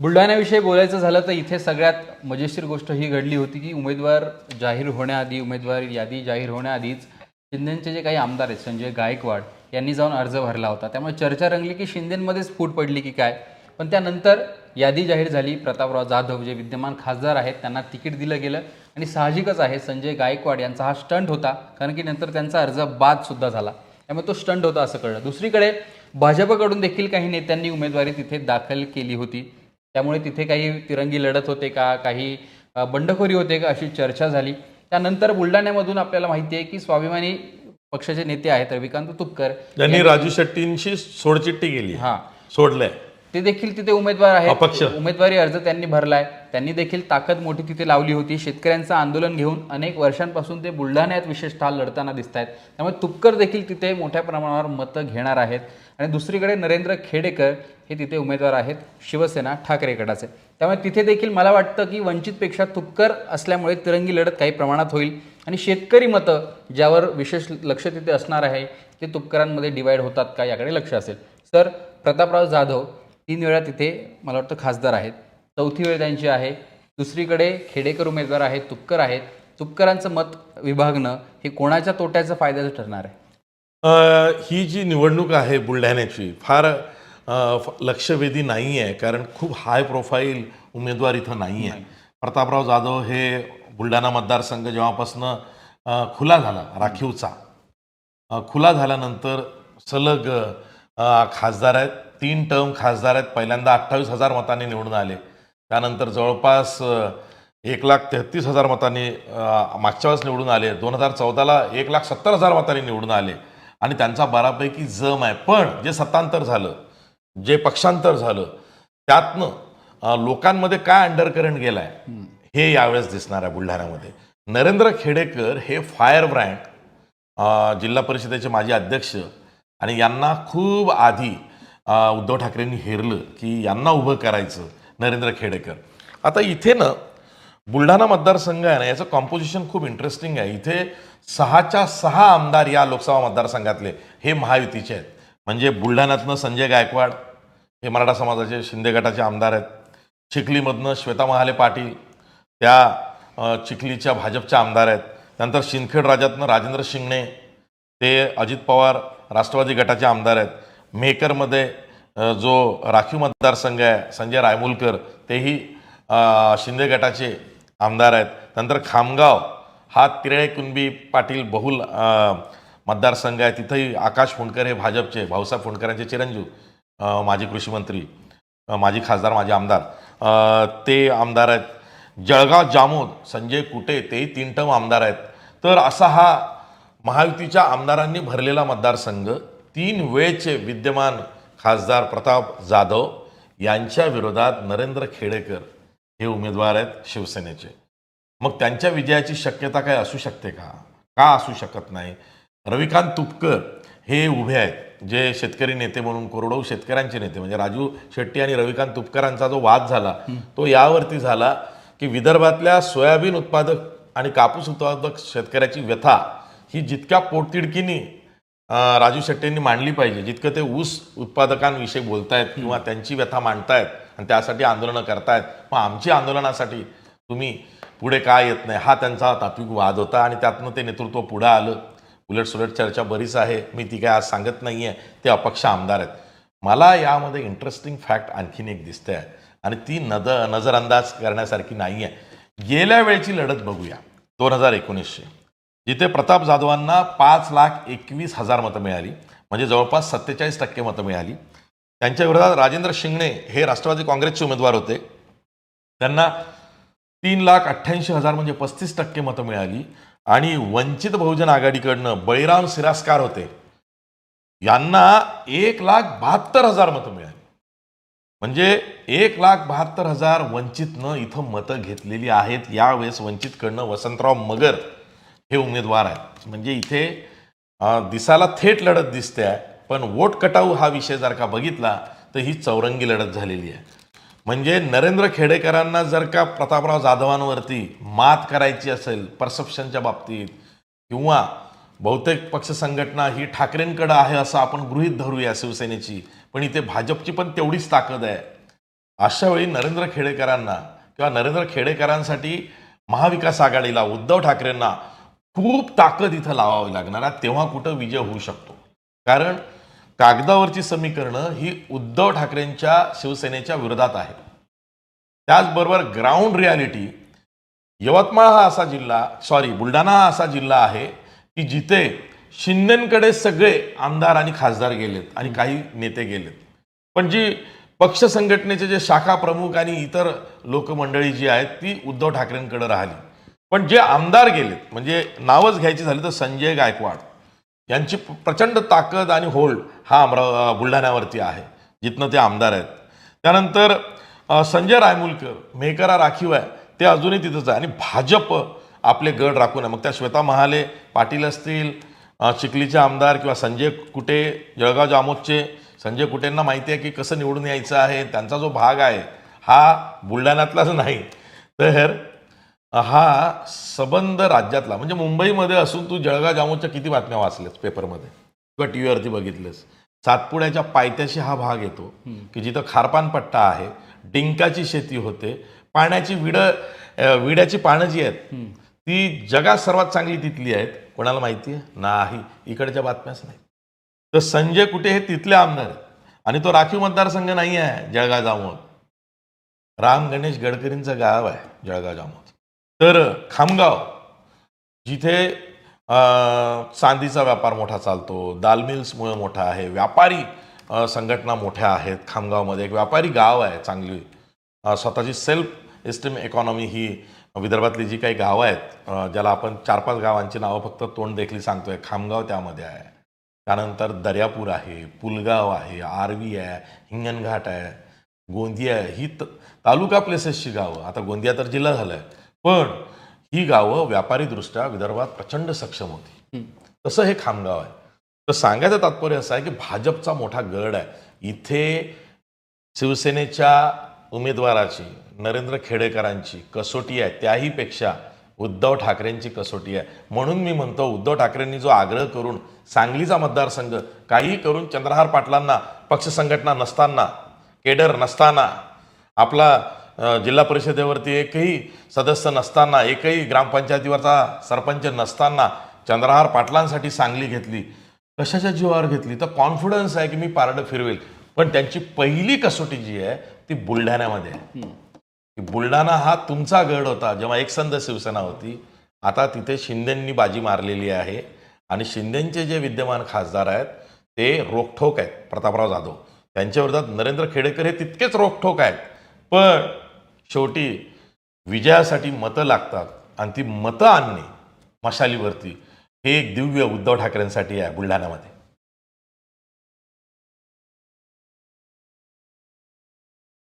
बुलढाण्याविषयी बोलायचं झालं तर इथे सगळ्यात मजेशीर गोष्ट ही घडली होती की उमेदवार जाहीर होण्याआधी उमेदवार यादी जाहीर होण्याआधीच शिंदेचे जे काही आमदार आहेत संजय गायकवाड यांनी जाऊन अर्ज भरला होता. त्यामुळे चर्चा रंगली की शिंदेमध्येच फूट पडली की काय? पण त्यानंतर यादी जाहीर झाली. प्रतापराव जाधव जे विद्यमान खासदार आहेत त्यांना तिकीट दिलं गेलं आणि साहजिकच आहे संजय गायकवाड यांचा हा स्टंट होता कारण की नंतर त्यांचा अर्ज बाद सुद्धा झाला. त्यामुळे तो स्टंट होता असं कळलं. दुसरीकडे भाजपकडून देखील काही नेत्यांनी उमेदवारी तिथे दाखल केली होती. त्यामुळे तिथे काही तिरंगी लढत होते का काही बंडखोरी होते का अशी चर्चा झाली. त्यानंतर बुलढाण्यामधून आपल्याला माहिती आहे की स्वाभिमानी पक्षाचे नेते आहेत रविकांत तुपकर त्यांनी राजू शेट्टींशी सोडचिट्टी केली. हा. सोडलंय. ते देखील तिथे उमेदवार आहेत. अपक्ष. उमेदवारी अर्ज त्यांनी भरलाय. त्यांनी देखील ताकद मोठी तिथे लावली होती. शेतकऱ्यांचं आंदोलन घेऊन अनेक वर्षांपासून ते बुलढाण्यात विशेषतः लढताना दिसत आहेत त्यामुळे तुपकर देखील तिथे मोठ्या प्रमाणावर मतं घेणार आहेत. आणि दुसरीकडे नरेंद्र खेडेकर हे तिथे उमेदवार आहेत शिवसेना ठाकरे गटाचे. त्यामुळे तिथे देखील मला वाटतं की वंचितपेक्षा तुपकर असल्यामुळे तिरंगी लढत काही प्रमाणात होईल. आणि शेतकरी मतं ज्यावर विशेष लक्ष तिथे असणार आहे ते तुपकरांमध्ये डिवाईड होतात का याकडे लक्ष असेल. सर प्रतापराव जाधव तीन वेळा तिथे मला वाटतं खासदार आहेत. चौथी वेळ त्यांची आहे. दुसरीकडे खेडेकर उमेदवार आहेत तुपकर आहेत. तुपकरांचं मत विभागणं हे कोणाच्या तोट्याचं फायद्याचं ठरणार आहे? ही जी निवडणूक आहे बुलढाण्याची फार लक्षवेधी नाही आहे कारण खूप हाय प्रोफाईल उमेदवार इथं नाही. आहे प्रतापराव जाधव हे बुलढाणा मतदारसंघ जेव्हापासून खुला झाला राखीवचा. खुला झाल्यानंतर सलग खासदार आहेत तीन टर्म खासदार आहेत. पहिल्यांदा अठ्ठावीस हजार मतांनी निवडून आले. त्यानंतर जवळपास एक लाख तेहतीस हजार मतांनी मागच्या वेळेस निवडून आले. दोन हजार चौदाला एक लाख सत्तर हजार मतांनी निवडून आले. आणि त्यांचा बऱ्यापैकी जम आहे. पण जे सत्तांतर झालं जे पक्षांतर झालं त्यातनं लोकांमध्ये काय अंडरकरंट गेलाय हे यावेळेस दिसणार आहे बुलढाण्यामध्ये. नरेंद्र खेडेकर हे फायर ब्रँड जिल्हा परिषदेचे माजी अध्यक्ष आणि यांना खूप आधी उद्धव ठाकरेंनी हेरलं की यांना उभं करायचं. नरेंद्र खेडेकर. आता इथे ना बुलढाणा मतदारसंघ आहे ना याचं कॉम्पोजिशन खूप इंटरेस्टिंग आहे. इथे सहाच्या सहा आमदार या लोकसभा मतदारसंघातले हे महायुतीचे आहेत. म्हणजे बुलढाण्यातनं संजय गायकवाड हे मराठा समाजाचे शिंदे गटाचे आमदार आहेत. चिखलीमधनं श्वेता महाले पाटील त्या चिखलीच्या भाजपच्या आमदार आहेत. त्यानंतर शिंदखेड राज्यातनं राजेंद्र शिंगणे ते अजित पवार राष्ट्रवादी गटाचे आमदार आहेत. मेकरमध्ये जो राखीव मतदारसंघ आहे संजय रायमुलकर तेही शिंदे गटाचे आमदार आहेत. नंतर खामगाव हा तिरळे कुणबी पाटील बहुल मतदारसंघ आहे. तिथंही आकाश फुंडकर हे भाजपचे भाऊसाहेब फुंडकरांचे चिरंजीव माजी कृषी मंत्री माजी खासदार माजी आमदार. ते आमदार आहेत. जळगाव जामोद संजय कुटे तेही तीन टर्म आमदार आहेत. तर असा हा महायुतीच्या आमदारांनी भरलेला मतदारसंघ तीन वेळचे विद्यमान खासदार प्रताप जाधव यांच्या विरोधात नरेंद्र खेडेकर हे उमेदवार आहेत शिवसेनेचे. मग त्यांच्या विजयाची शक्यता काय असू शकते का? का असू शकत नाही? रविकांत तुपकर हे उभे आहेत जे शेतकरी नेते म्हणून कोरडो शेतकऱ्यांचे नेते म्हणजे राजू शेट्टी आणि रविकांत तुपकरांचा जो वाद झाला तो यावरती झाला की विदर्भातल्या सोयाबीन उत्पादक आणि कापूस उत्पादक शेतकऱ्याची व्यथा ही जितक्या पोटतिडकीनी राजू शेट्टींनी मांडली पाहिजे. जितकं ते ऊस उत्पादकांविषयी बोलतायत किंवा त्यांची व्यथा मांडतायत आणि त्यासाठी आंदोलनं करतायत मग आमची आंदोलनासाठी तुम्ही पुढे काय येत नाही? हा त्यांचा तात्विक वाद होता आणि त्यातनं ते नेतृत्व पुढं आलं. उलटसुलट चर्चा बरीच आहे. मी ती काय आज सांगत नाही आहे ते अपक्ष आमदार आहेत. मला यामध्ये इंटरेस्टिंग फॅक्ट आणखीन एक दिसते आहे आणि ती नद नजरअंदाज करण्यासारखी नाही आहे गेल्या वेळची लढत बघूया. दोन हजार एकोणीसशे जिथे प्रताप जाधवांना पाच लाख एकवीस हजार मतं मिळाली म्हणजे जवळपास सत्तेचाळीस टक्के मतं मिळाली. त्यांच्या विरोधात राजेंद्र शिंगणे हे राष्ट्रवादी काँग्रेसचे उमेदवार होते. त्यांना तीन लाख अठ्ठ्याऐंशी हजार म्हणजे पस्तीस टक्के मतं मिळाली. आणि वंचित बहुजन आघाडीकडनं बळीराम सिरासकार होते. यांना एक लाख बहात्तर हजार मतं मिळाली. म्हणजे एक लाख बहात्तर हजार वंचितनं इथं मतं घेतलेली आहेत. यावेळेस वंचितकडनं वसंतराव मगर हे उमेदवार आहेत. म्हणजे इथे दिसायला थेट लढत दिसते आहे पण वोट कटाऊ हा विषय जर का बघितला तर ही चौरंगी लढत झालेली आहे. म्हणजे नरेंद्र खेडेकरांना जर का प्रतापराव जाधवांवरती मात करायची असेल परसेप्शनच्या बाबतीत किंवा बहुतेक पक्ष संघटना ही ठाकरेंकडं आहे असं आपण गृहीत धरूया शिवसेनेची पण इथे भाजपची पण तेवढीच ताकद आहे. अशा वेळी नरेंद्र खेडेकरांना किंवा नरेंद्र खेडेकरांसाठी महाविकास आघाडीला उद्धव ठाकरेंना खूप ताकद इथं लावावी लागणार आहे. तेव्हा कुठं विजय होऊ शकतो? कारण कागदावरची समीकरणं ही उद्धव ठाकरेंच्या शिवसेनेच्या विरोधात आहेत. त्याचबरोबर ग्राउंड रियालिटी यवतमाळ हा असा जिल्हा सॉरी बुलढाणा हा असा जिल्हा आहे की जिथे शिंदेकडे सगळे आमदार आणि खासदार गेलेत आणि काही नेते गेलेत. पण जी पक्ष संघटनेचे जे शाखा प्रमुख आणि इतर लोकमंडळी जी आहेत ती उद्धव ठाकरेंकडे राहिली. पण जे आमदार गेलेत म्हणजे नावच घ्यायची झाली तर संजय गायकवाड यांची प्रचंड ताकद आणि होल्ड हा अमरा बुलढाण्यावरती आहे जिथनं ते आमदार आहेत. त्यानंतर संजय रायमुलकर मेहकरा राखीव आहे ते अजूनही तिथंच आहे. आणि भाजप आपले गड राखून आहे. मग त्या श्वेता महाले पाटील असतील चिखलीचे आमदार किंवा संजय कुटे जळगाव जामोदचे संजय कुटेंना माहिती आहे की कसं निवडून यायचं आहे त्यांचा जो भाग आहे हा बुलढाण्यातलाच नाही. तर हा सबंध राज्यातला म्हणजे मुंबईमध्ये असून तू जळगाव जामोदच्या किती बातम्या वाचल्यास पेपरमध्ये? किंवा टी व्हीवरती बघितलेस? सातपुड्याच्या पायथ्याशी हा भाग येतो की जिथं खारपान पट्टा आहे डिंकाची शेती होते पाण्याची विड विड्याची पानं जी आहेत ती जगात सर्वात चांगली तिथली आहेत. कोणाला माहिती आहे? नाही. इकडच्या बातम्याच नाही. तर संजय कुठे हे? तिथले आमदार आहेत. आणि तो राखीव मतदारसंघ नाही आहे जळगाव जामोद. राम गणेश गडकरींचं गाव आहे जळगाव जामोद. तर खामगाव जिथे चांदीचा व्यापार मोठा चालतो दाल मिल्समुळे मोठा आहे व्यापारी संघटना मोठ्या आहेत खामगावमध्ये. एक व्यापारी गाव आहे चांगली. स्वतःची सेल्फ एस्टीम इकॉनॉमी ही विदर्भातली जी काही गावं आहेत ज्याला आपण चार पाच गावांची नावं फक्त तोंड देखील सांगतोय खामगाव त्यामध्ये आहे. त्यानंतर दर्यापूर आहे पुलगाव आहे आरवी आहे हिंगणघाट आहे गोंदिया आहे. ही त तालुका प्लेसेसची गावं. आता गोंदिया तर जिल्हा झाला आहे पण ही गावं व्यापारीदृष्ट्या विदर्भात प्रचंड सक्षम होती. तसं हे खामगाव आहे. तर सांगायचं तात्पर्य असं आहे की भाजपचा मोठा गड आहे. इथे शिवसेनेच्या उमेदवाराची नरेंद्र खेडेकरांची कसोटी आहे. त्याहीपेक्षा उद्धव ठाकरेंची कसोटी आहे. म्हणून मी म्हणतो उद्धव ठाकरेंनी जो आग्रह करून सांगलीचा मतदारसंघ काही करून चंद्रहार पाटलांना पक्ष संघटना नसताना केडर नसताना आपला जिल्हा परिषदेवरती एकही सदस्य नसताना एकही ग्रामपंचायतीवरचा सरपंच नसताना चंद्रहार पाटलांसाठी सांगली घेतली. कशाच्या जीवावर घेतली? तर कॉन्फिडन्स आहे की मी पारडं फिरवेल. पण त्यांची पहिली कसोटी जी आहे ती बुलढाण्यामध्ये आहे. की बुलढाणा हा तुमचा गड होता जेव्हा एकसंध शिवसेना होती. आता तिथे शिंदेंनी बाजी मारलेली आहे आणि शिंदेचे जे विद्यमान खासदार आहेत ते रोखठोक आहेत. प्रतापराव जाधव. त्यांच्या विरोधात नरेंद्र खेडेकर हे तितकेच रोखठोक आहेत. पण शेवटी विजयासाठी मतं लागतात आणि ती मतं आणणे मशालीवरती हे एक दिव्य उद्धव ठाकरेंसाठी आहे बुलढाण्यामध्ये.